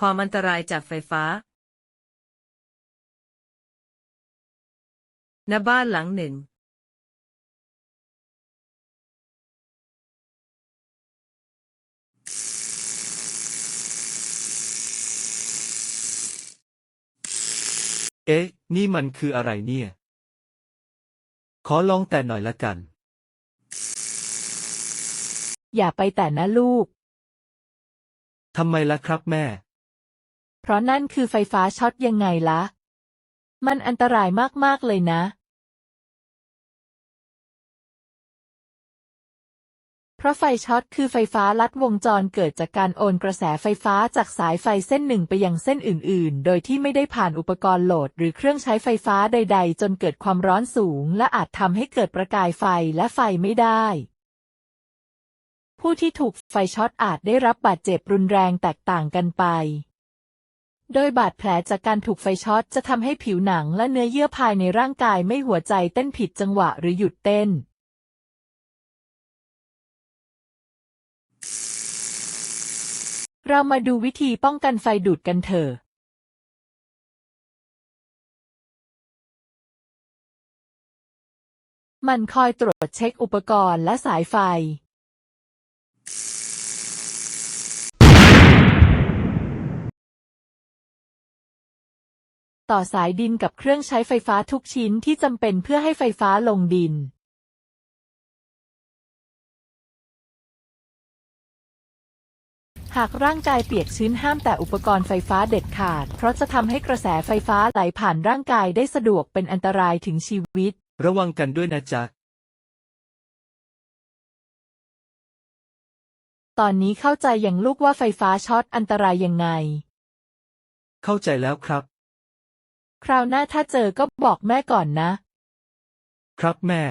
ความอันตรายจากไฟฟ้า ณ บ้านหลังหนึ่ง เอ๊ะ นี่มันคืออะไรเนี่ย ขอลองแต่หน่อยละกัน อย่าไปแต่นะลูก ทำไมล่ะครับแม่ เพราะนั่นคือไฟฟ้าช็อตยังไงล่ะ มันอันตรายมากๆเลยนะ เพราะไฟช็อตคือไฟฟ้าลัดวงจรเกิดจากการโอนกระแสไฟฟ้าจากสายไฟเส้นหนึ่งไปยังเส้นอื่น ๆ โดยที่ไม่ได้ผ่านอุปกรณ์โหลด หรือเครื่องใช้ไฟฟ้าใด ๆ จนเกิดความร้อนสูง และอาจทำให้เกิดประกายไฟและไฟไม่ได้ผู้ที่ถูกไฟช็อตอาจได้รับบาดเจ็บรุนแรงแตกต่างกันไป โดยบาดแผลจากการถูกไฟช็อตจะทำให้ผิวหนังและเนื้อเยื่อภายในร่างกายไม่หัวใจเต้นผิดจังหวะหรือหยุดเต้น เรามาดูวิธีป้องกันไฟดูดกันเถอะมันคอยตรวจเช็คอุปกรณ์และสายไฟ ต่อสายดินกับเครื่องใช้ไฟฟ้าทุกชิ้นที่จำเป็นเพื่อให้ไฟฟ้าลงดิน หากร่างกายเปียกชื้นห้ามแต่อุปกรณ์ไฟฟ้าเด็ดขาด เพราะจะทำให้กระแสไฟฟ้าไหลผ่านร่างกายได้สะดวกเป็นอันตรายถึงชีวิต ระวังกันด้วยนะจ๊ะตอนนี้เข้าใจอย่างลูกว่าไฟฟ้าช็อตอันตรายยังไง เข้าใจแล้วครับ คราวหน้าถ้าเจอก็บอกแม่ก่อนนะ ครับแม่